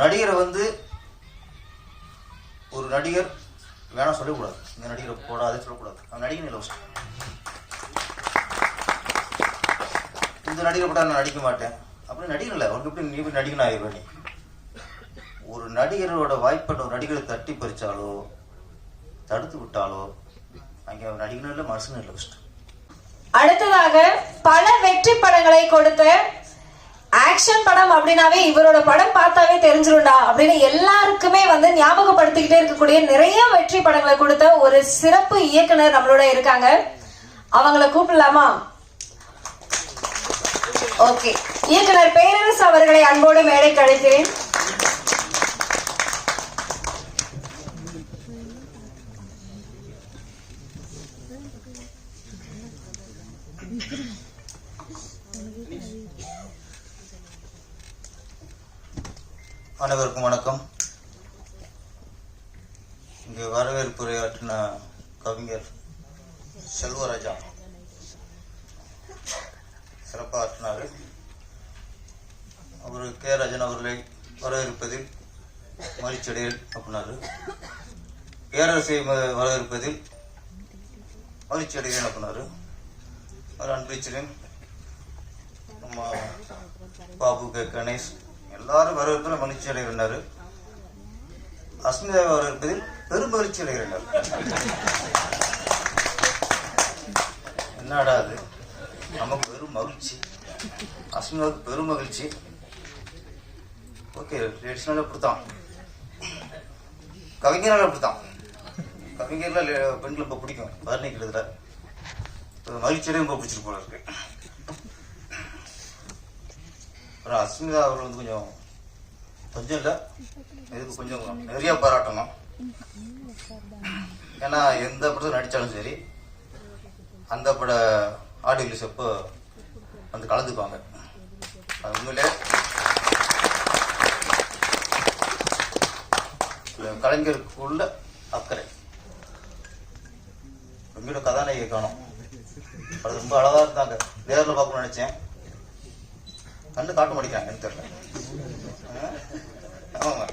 நடிகரை வந்து ஒரு நடிகர் வேணாம் சொல்லக்கூடாது. இந்த நடிகரை போடாதே சொல்லக்கூடாது. அந்த நடிகன் இல்லை first. இந்த நடிகரை போட்டால் நான் நடிக்க மாட்டேன். அப்படி நடிகன் இல்லை. உனக்கு எப்படி நீ நடிகன் ஆகிடுவேன் நீ? ஒரு நடிகரோட வாய்ப்பை ஒரு நடிகரை தட்டி பறிச்சாலோ தடுத்து விட்டாலோ அங்கே நடிகனும் இல்லை மனுஷனும் இல்லை ஃபஸ்ட்டு அடுத்ததாக பல வெற்றி படங்களை கொடுத்த ஆக்ஷன் படம் அப்படின்னாவே இவரோட படம் பார்த்தாவே தெரிஞ்சிருண்டா அப்படின்னு எல்லாருக்குமே வந்து ஞாபகப்படுத்திக்கிட்டே இருக்கக்கூடிய நிறைய வெற்றி படங்களை கொடுத்த ஒரு சிறப்பு இயக்குனர் நம்மளோட இருக்காங்க. அவங்கள கூப்பிடலாமா? ஓகே. இயக்குனர் பேரரசு அவர்களை அன்போடு மேடை அழைக்கிறேன். அனைவருக்கும் வணக்கம். இங்கே வரவேற்புரையாற்றின கவிஞர் செல்வராஜா. சிறப்பாக ஆற்றினார். அவர் கே. ராஜன் அவர்களை வரவேற்பதில் மகிழ்ச்சியடையல் அப்படின்னாரு. பேரரசை வரவேற்பதில் மகிழ்ச்சியடையல் அப்படின்னாரு. அவர் நம்ம பாபு கே. கணேஷ் எல்லாரும் வரவேற்பில் மகிழ்ச்சி அடைகிறார் அஸ்மிதா வரவேற்பதில் பெரும் மகிழ்ச்சி அடைகிறார் என்னடா அது? நமக்கு பெரும் மகிழ்ச்சி. அஸ்மிதாவுக்கு பெரும் மகிழ்ச்சி. ஓகே லேடிஸ்னால அப்படித்தான். கவிஞரால் அப்படித்தான். கவிஞர்லாம் பெண்கள் ரொம்ப பிடிக்கும். வர்ணிக்கிறதுல கிட்டத்தட்ட. மகிழ்ச்சியோட ரொம்ப பிடிச்சிட்டு போல இருக்கு. அப்புறம் அஸ்மிதா அவர்கள் வந்து கொஞ்சம் கொஞ்சம் இல்லை இதுக்கு கொஞ்சம் நிறைய பாராட்டணும். ஏன்னா எந்த படத்தில் நடித்தாலும் சரி அந்த பட ஆடியோ ரிலீஸ் அப்போ வந்து கலந்துக்குவாங்க. அது உண்மையிலே கலைஞருக்குள்ள அக்கறை. உங்களோட கதாநாயகி காணும். அது ரொம்ப அழகாக இருந்தாங்க. நேரில் பார்க்கணும்னு நினச்சேன். கண்டு காட்ட மாட்டேங்கிறாங்க எனக்கு தெரியல. ஆமாங்க.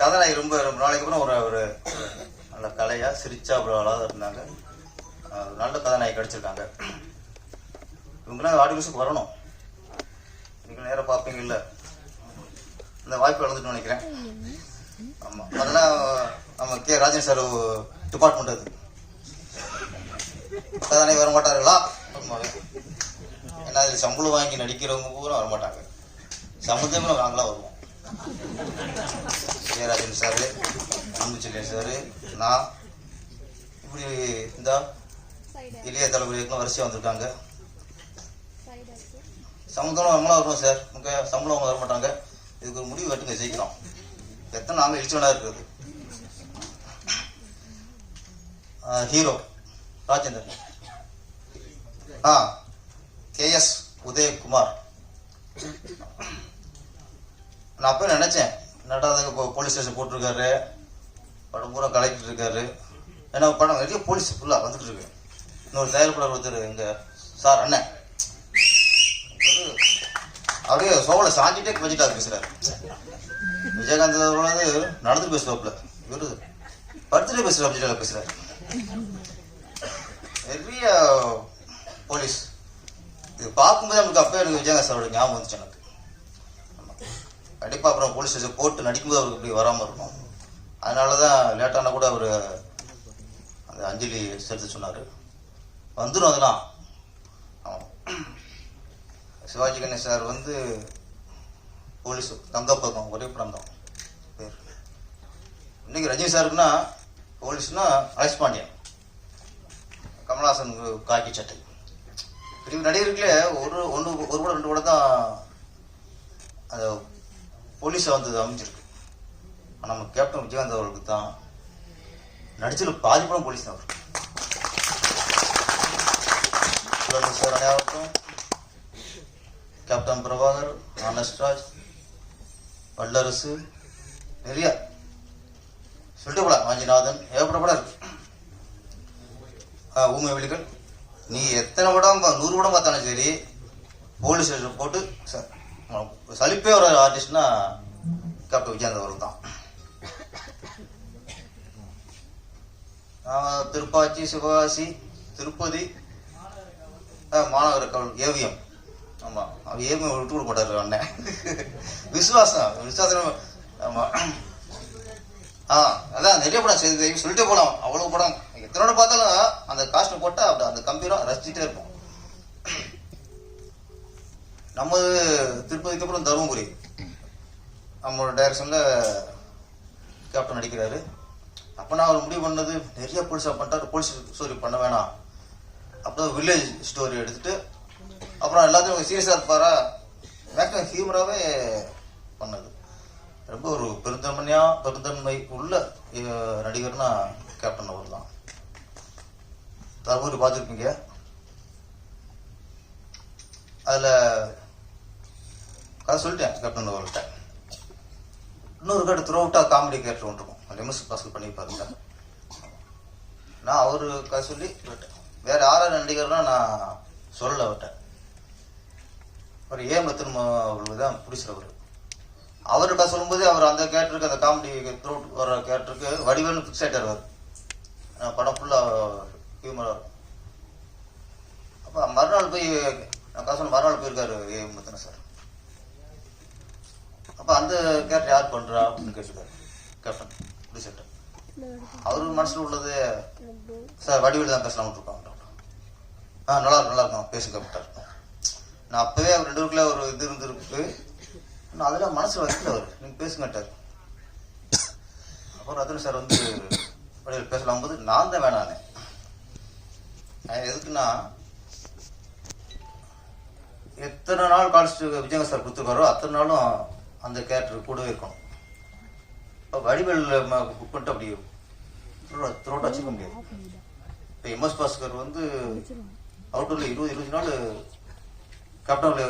கதாநாயகி ரொம்ப ரொம்ப நாளைக்கு அப்புறம் ஒரு ஒரு நல்ல கலையா சிரிச்சா அப்புறம் அழகா இருந்தாங்க. நல்ல கதாநாயகி கிடச்சிருக்காங்க. இவங்களாம் ஆடியோஸுக்கு வரணும். நீங்கள் நேராக பார்ப்பீங்க இல்லை இந்த வாய்ப்பு வளர்ந்துட்டு நினைக்கிறேன். ஆமாம் அதெல்லாம் நம்ம கே. ராஜன் சார் டிபார்ட்மெண்ட் அது. கதாநாயகி வர மாட்டார்களா ஏன்னா அதில் சம்பளம் வாங்கி நடிக்கிறவங்க பூரா வரமாட்டாங்க. சமுதாயமும் நாங்களாம் வருவோம். ஜெயராஜன் சார் அன்புச்செல்லியன் சார் நான் இப்படி இந்த இளைய தலைமுறைகளுக்கு வரிசையாக வந்திருக்காங்க. சம்பந்தம் அவங்களாம் வருவோம் சார். உங்க சம்பளம் அவங்க வர மாட்டாங்க இதுக்கு ஒரு முடிவு வெட்டுங்க சீக்கிரம். எத்தனை நாங்கள் இழிச்சவனாக இருக்கிறது? ஹீரோ ராஜேந்திரன். ஆ கேஎஸ் உதயகுமார். நான் அப்போ நினச்சேன் நட்டாத இப்போ போலீஸ் ஸ்டேஷன் போட்டிருக்காரு படம் பூரா கலெக்டர் இருக்காரு ஏன்னா படம் நிறைய போலீஸ் ஃபுல்லாக வந்துட்டு இருக்கு இன்னொரு தயாரிப்பாளர் ஒருத்தர் எங்கள் சார் அண்ணன். அப்படியே சோழ சாஞ்சிட்டே பட்ஜெட்டாக பேசுறாரு. விஜயகாந்த் அவர்களாவது நடந்து பேசுவாப்புல. இவரு பர்த்டே பேசுகிற சப்ஜெக்டில் பேசுறாரு. நிறைய போலீஸ் இது பார்க்கும்போது நமக்கு அப்போ எனக்கு விஜயகாந்த் ஞாபகம் வந்துச்சு எனக்கு. கண்டிப்பாக அப்புறம் போலீஸ் ஸ்டேஷன் போட்டு நடிக்கும்போது அவருக்கு இப்படி வராமல் இருக்கும். அதனால தான் லேட்டானா கூட அவர் அந்த அஞ்சலி செலுத்த சொன்னார். வந்துடும் அதெல்லாம். ஆமாம் சிவாஜி கணேஷ் சார் வந்து போலீஸ் தங்கப்பக்கம் ஒரே படம் தான். பேர். இன்னைக்கு ரஜினி சாருக்குன்னா போலீஸ்னால் அலெக்ஸ் பாண்டியன் கமல்ஹாசன் காக்கி சட்டை. இப்படி நடிகர்களே ஒரு ஒன்று ஒரு கூட ரெண்டு கூட தான் அந்த போலீஸை வந்து அமைஞ்சிருக்கு. ஆனால் நம்ம கேப்டன் விஜயகாந்த் அவர்களுக்கு தான் நடிச்சதுல பாதி படம் போலீஸ் தான் அவருக்கு. சார் அனைவருக்கும். கேப்டன் பிரபாகர் அனஸ்ராஜ் வல்லரசு நிறைய. சொல்லிட்டு போல வாஞ்சிநாதன் ஏகப்பட்ட படம் இருக்கு. ஊமை வெளிகள் நீ எத்தனை படம் நூறு படம் பார்த்தாலும் சரி போலீஸ் ஸ்டேஷன் போட்டு ச- சலிப்பே ஒரு ஆர்டிஸ்ட்னா கேப்டன் விஜயகாந்த் அவர்கள் தான். திருப்பாச்சி சிவகாசி திருப்பதி மாநகர கவல் ஏவிஎம் ஆமாம் அவர் ஏவிஎம் விட்டு கொடுக்க மாட்டார் அண்ணன் விசுவாசம் விசுவாசம். ஆமாம் ஆ அதான் நிறைய படம் சரி சொல்லிட்டே போகலாம் அவ்வளோ படம் எத்தனோட பார்த்தாலும் அந்த காஸ்ட் போட்டால் அப்படி அந்த கம்பீரம் ரசிச்சுட்டே இருப்போம். நம்ம திருப்பதிக்கு அப்புறம் தருமபுரி. நம்மளோட டைரக்ஷனில் கேப்டன் நடிக்கிறாரு. அப்போ நான் அவர் முடிவு பண்ணது நிறைய போலீஸாக பண்ணிட்டாரு. போலீஸ் ஸ்டோரி பண்ண வேணாம். அப்புறம் வில்லேஜ் ஸ்டோரி எடுத்துட்டு அப்புறம் எல்லாத்தையும் சீரியஸாக இருப்பாரா மேக்ஸிமம் ஹியூமராகவே பண்ணது. ரொம்ப ஒரு பெருந்தன்மையா பெருந்தன்மை உள்ள நடிகர்னா கேப்டன் அவர் தான் தர்மபுரி பார்த்துருப்பீங்க. அதில் கதை சொல்லிட்டேன் கேப்டன் அவர்கிட்ட. இன்னொரு கேட்டு த்ரோ அவுட்டாக காமெடி கேரக்டர் ஒன்று இருக்கும். பாசல் பண்ணி பாருங்க. நான் அவர் கதை சொல்லி விட்டேன். வேறு யாராவது நடிகர்னா நான் சொல்ல விட்டேன் ஒரு ஏ மத்தன் அவர்களுக்கு தான் பிடிச்சிருவர் அவர்கிட்ட சொல்லும்போது அவர் அந்த கேரக்டருக்கு அந்த காமெடி த்ரூ வர கேரக்டருக்கு வடிவேலு ஃபிக்ஸ் ஆகிட்டார் அவர் படம் ஃபுல்லாக ஹியூமராக அப்போ மறுநாள் போய் நான் காசு மறுநாள் போயிருக்காரு ஏ. முத்தன சார். அப்போ அந்த கேரக்டர் யார் பண்ணுறா அப்படின்னு கேட்டிருக்காரு. கேப்டன் ப்ரொடியூசர்கிட்ட அவருக்கு மனசில் உள்ளது சார் வடிவில் தான் பேசலாம்னு இருக்காங்க ஆ நல்லா இருக்கும் நல்லா இருக்கும். பேசுங்க விட்டார் நான் அப்போவே அவர் ரெண்டு பேருக்குள்ள ஒரு இது இருந்திருக்கு. நான் அதெல்லாம் மனசில் வைக்கல அவர். நீங்கள் பேசுங்கட்டார் அப்புறம் ரத்தன சார் வந்து வடிவில் பேசலாம் போது நான் தான் வேணானே. எதுக்குன்னா எத்தனை நாள் காலேஜ் விஜயங்க சார் கொடுத்துருக்காரோ அத்தனை நாளும் அந்த கேரக்டர் கூடவே இருக்கணும். இப்போ வடிவேல் புக் பண்ணிட்டு அப்படி த்ரோட்டாக வச்சுக்க முடியாது. இப்போ எம்எஸ் பாஸ்கர் வந்து அவுட்டூரில் இருபது இருபது நாள் கேப்டனில்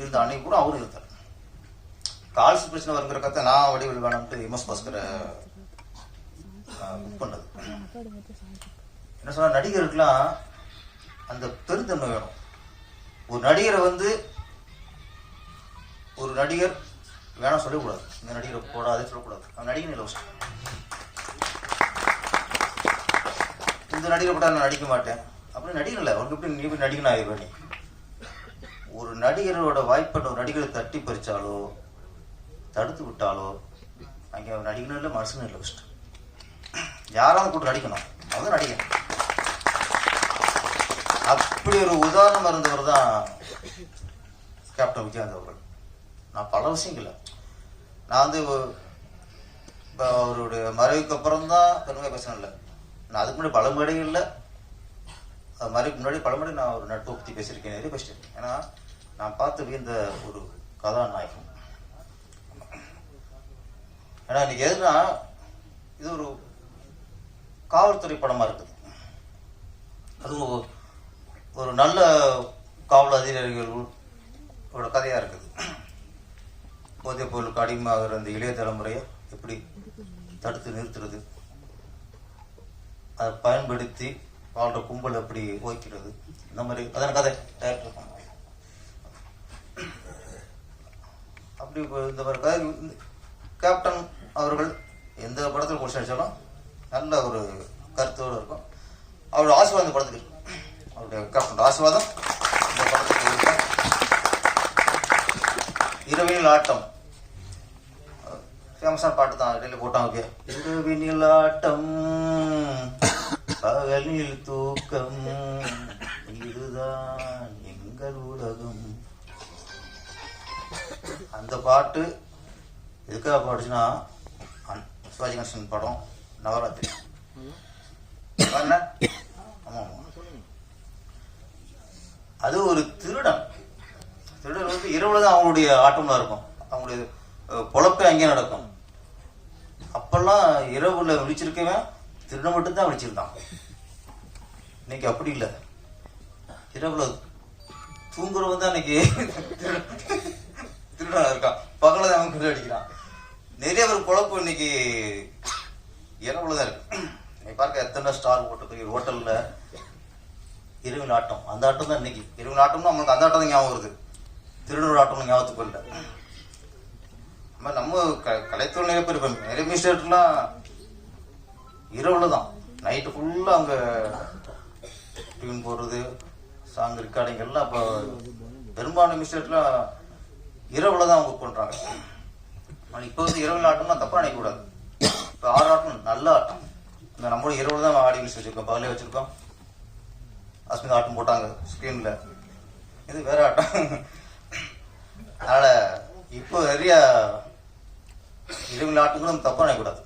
இருந்த அன்னைக்கு கூட அவரும் இருந்தார். கால்ஸ் பிரச்சனை வருங்கிற கத்தை நான் வடிவேல் வேணாம்ட்டு எம்எஸ் பாஸ்கரை புக் பண்ணது. என்ன சொன்னால் நடிகருக்கெலாம் அந்த பெருந்தன்மை வேணும். ஒரு நடிகரை வந்து ஒரு நடிகர் வேணாம் சொல்லக்கூடாது. இந்த நடிகரை போடாதே சொல்லக்கூடாது. அந்த நடிகர் இல்லை இந்த நடிகரை போட்டால் நான் நடிக்க மாட்டேன். அப்படி நடிகர் இல்லை. அவருக்கு எப்படி நீ போய் நடிகன் ஆகிடுவ நீ? ஒரு நடிகரோட வாய்ப்பை ஒரு நடிகரை தட்டி பறித்தாலோ தடுத்து விட்டாலோ அங்கே அவன் நடிகனும் இல்லை மனுஷனும் இல்லை ஃபஸ்ட்டு யாராவது கூட்டு நடிக்கணும். அவன் நடிகன். அப்படி ஒரு உதாரணம் இருந்தவர் தான் கேப்டன் விஜயகாந்த் அவர்கள். நான் பல விஷயங்கள நான் வந்து இப்போ அவருடைய மறைவுக்கு அப்புறம் தான் பெருமையாக பேசணும் இல்லை. நான் அதுக்கு முன்னாடி பல இல்லை. அது மறைவுக்கு முன்னாடி பல மேடை நான் ஒரு நட்பு பற்றி பேசியிருக்கேன். நிறைய பேசியிருக்கேன் ஏன்னா நான் பார்த்து வியந்த ஒரு கதாநாயகன். ஏன்னா இன்னைக்கு எதுனா இது ஒரு காவல்துறை படமாக இருக்குது. அதுவும் ஒரு- நல்ல காவல் அதிகாரிகளோட கதையா இருக்குது. போதைப் பொருளுக்கு அடிமையாகிற அந்த இளைய தலைமுறையை எப்படி தடுத்து நிறுத்துறது? அதை பயன்படுத்தி வாழ்ற கும்பல் எப்படி ஓய்க்கிறது? இந்த மாதிரி அதன கதை. டேரக்டர் அப்படி இந்த மாதிரி கதை கேப்டன் அவர்கள் எந்த படத்தில் முடிச்சு நடிச்சாலும் நல்ல ஒரு கருத்தோடு இருக்கும். அவரோட ஆசீர்வாதம் படத்துக்கு இருக்கு ஆசீர்வாதம். இந்த படத்துக்கு இருக்கு ஆட்டம். ஃபேமஸான பாட்டு தான். இடையில போட்டாங்க இரவினில் ஆட்டம் பகலில் தூக்கம் இதுதான் எங்கள் உலகம். அந்த பாட்டு எதுக்காக பாடுச்சுன்னா சிவாஜி கணேசன் படம் நவராத்திரி. என்ன? ஆமாம். அது ஒரு திருடன். திருடன் வந்து இரவுல தான் அவங்களுடைய ஆட்டம்லாம் இருக்கும். அவங்களுடைய பொழப்பே அங்கேயே நடக்கும். அப்பெல்லாம் இரவுல விழிச்சிருக்கவன் திருடன் மட்டும்தான் விழிச்சிருந்தான். இன்னைக்கு அப்படி இல்லை. இரவுல தூங்குறவன் தான் இன்னைக்கு திருடனா இருக்கான். பகல தான் அவன் அடிக்கிறான். நிறைய பேர் பொழப்பு இன்னைக்கு இரவுல தான் இருக்கு. நீ பார்க்க எத்தனை ஸ்டார் போட்டு ஹோட்டல்ல இரவில் ஆட்டம் அந்த ஆட்டம் தான் இன்னைக்கு. இரவில் ஆட்டம்னா நம்மளுக்கு அந்த ஆட்டம் தான் ஞாபகம் வருது. திருநூறு ஆட்டம்னு ஞாபகத்துக்கு இல்லை நம்ம நம்ம க கலைத்துறை நிறைய பேர் இப்போ நிறைய மினிஸ்டர்லாம் இரவுல தான் நைட்டு ஃபுல்லாக அவங்க டியூன் போடுறது சாங் ரெக்கார்டிங் எல்லாம் இப்போ பெரும்பாலான மினிஸ்டர்லாம் இரவுல தான் அவங்க பண்ணுறாங்க ஆனால் இப்போ வந்து இரவில் ஆட்டம்னா தப்பாக நினைக்கக்கூடாது. இப்போ ஆறு ஆட்டம் நல்ல ஆட்டம். இந்த நம்மளும் இரவில் தான் ஆடி வச்சுருக்கோம். பகலே வச்சுருக்கோம். அஸ்மிதா ஆட்டம் போட்டாங்க ஸ்க்ரீனில் இது வேற ஆட்டம். அதனால் இப்போ நிறைய இரவில் ஆட்டங்களும் தப்பாக நினைக்கக்கூடாது.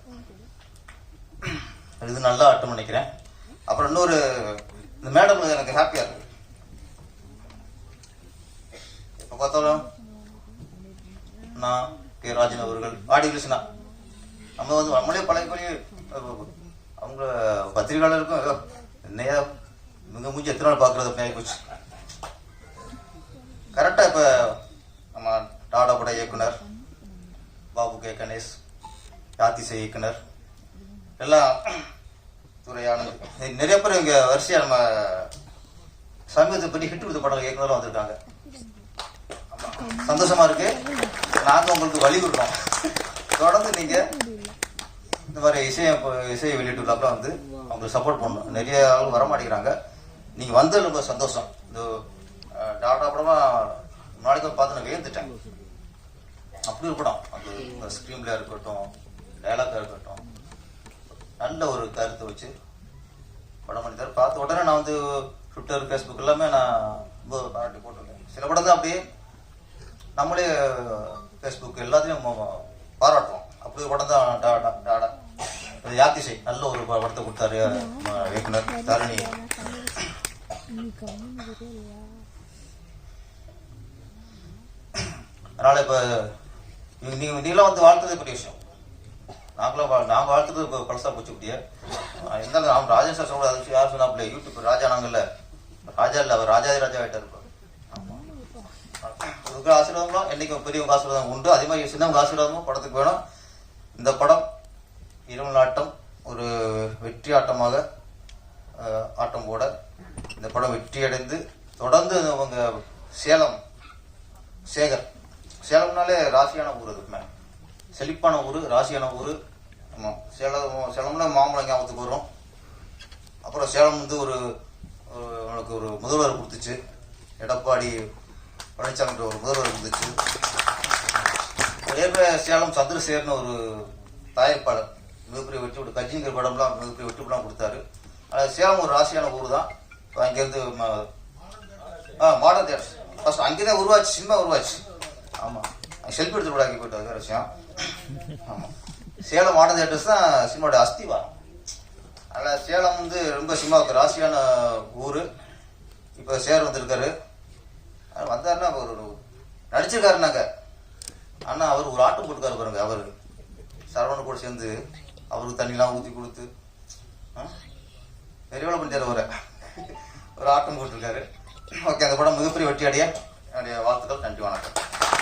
இது நல்லா ஆட்டம் நினைக்கிறேன். அப்புறம் இன்னொரு இந்த மேடம் எனக்கு ஹாப்பியாக இருக்கு இப்போ பார்த்தாலும் நான் கே. ராஜன் அவர்கள் ஆடி கிருஷ்ணா. நம்ம வந்து நம்மளே பழைய பழைய அவங்க பத்திரிகையாளருக்கும் ஐயோ, என்னையா இவங்க மூஞ்சி எத்தனை நாள் பார்க்கறது அப்படி போச்சு கரெக்டாக இப்போ நம்ம டாடா பட இயக்குனர் பாபு கே கணேஷ் யாத்திசை இயக்குனர் எல்லாம் துறையானது நிறைய பேர் இங்கே வரிசையாக நம்ம சமீபத்தை பற்றி ஹிட் கொடுத்த படம் இயக்குனரும் வந்திருக்காங்க. சந்தோஷமாக சந்தோஷமா இருக்கு. நாங்கள் உங்களுக்கு வழி கொடுறோம் தொடர்ந்து நீங்கள் இந்த மாதிரி இசையை இசையை வெளியிட்டுள்ளப்ப வந்து அவங்களுக்கு சப்போர்ட் பண்ணணும். நிறைய ஆள் வர நீங்கள் நீங்க வந்தது ரொம்ப சந்தோஷம். இந்த அஹ், டாடா படமா நாளைக்கு பார்த்து நான் வேந்துட்டேன் அப்படி ஒரு படம். அது ஸ்க்ரீன்ல இருக்கட்டும் டைலாக்கா இருக்கட்டும். நல்ல ஒரு கருத்தை வச்சு படம் பண்ணித்தார் பார்த்த உடனே நான் வந்து ட்விட்டர் ஃபேஸ்புக் எல்லாமே நான் ரொம்ப பாராட்டி போட்டிருக்கேன். சில படம் தான் அப்படியே நம்மளே ஃபேஸ்புக் எல்லாத்தையும் பாராட்டுவோம். அப்படி ஒரு படம் தான் டாடா டாடா யாத்திசை நல்ல ஒரு படத்தை கொடுத்தாரு இயக்குனர் தரணி. அதனால இப்போ நீங்க நீங்களாம் வந்து வாழ்த்தது பெரிய விஷயம். நாங்களும் வா- நான் வாழ்த்துறது இப்போ பழசா போச்சு இப்படியே. இருந்தாலும் நாம் ராஜேஷ் சார் சொல்ல அது யார் சொன்னாப்ல யூடியூப் ராஜா நாங்கள்ல ராஜா இல்லை அவர் ராஜாதி ராஜா ஆயிட்டார் இப்போ. இருக்கிற என்னைக்கு பெரிய பெரியவங்க ஆசீர்வாதம் உண்டு. அதே மாதிரி சின்னவங்க ஆசீர்வாதமும் படத்துக்கு வேணும். இந்த படம் இரவு ஆட்டம் ஒரு வெற்றி ஆட்டமாக ஆட்டம் போட இந்த படம் வெற்றி அடைந்து தொடர்ந்து அவங்க சேலம் சேகர். சேலம்னாலே ராசியான ஊர் அதுக்குமே செழிப்பான ஊர் ராசியான ஊர். ஆமாம் சேலம் சேலம்னா மாம்பழம் ஞாபகத்துக்கு வரும். அப்புறம் சேலம் வந்து ஒரு அவனுக்கு ஒரு முதல்வர் கொடுத்துச்சு. எடப்பாடி பழனிசாமின்ற ஒரு முதல்வர் கொடுத்துச்சு. அதே போல் சேலம் சந்திரசேகர்னு ஒரு தயாரிப்பாளர் மிகப்பெரிய வெற்றி விட்டு கஜிங்கர் படம்லாம் மிகப்பெரிய வெற்றி படம் கொடுத்தாரு. சேலம் ஒரு ராசியான ஊர் தான். இப்போ அங்கேருந்து ம- ஆ மாடர்ன் தியேட்டர்ஸ் ஃபஸ்ட் அங்கே தான் உருவாச்சு. சினிமா உருவாச்சு ஆமாம் செல்ஃபி எடுத்து விடாக்கி போயிட்டு அது விஷயம். ஆமாம் சேலம் மாடர்ன் தியேட்டர்ஸ் தான் சினிமாவோட அஸ்திவாரம். அதில் சேலம் வந்து ரொம்ப சினிமாவுக்கு ராசியான ஊர். இப்போ சேர் வந்திருக்காரு. வந்தாருன்னா அவர் ஒரு நடிச்சிருக்காருனாங்க ஆனால் அவர் ஒரு ஆட்டம் போட்டுக்காரு பாருங்க அவர். சரவணன் கூட சேர்ந்து அவருக்கு தண்ணிலாம் ஊற்றி கொடுத்து ஆ? பண்ணியார் பண்ணிட்டார் அவரை ஒரு ஆட்டம் போட்டிருக்காரு ஓகே அந்த படம் மிகப்பெரிய வெற்றி அடைய என்னுடைய வாழ்த்துக்கள் நன்றி வணக்கம்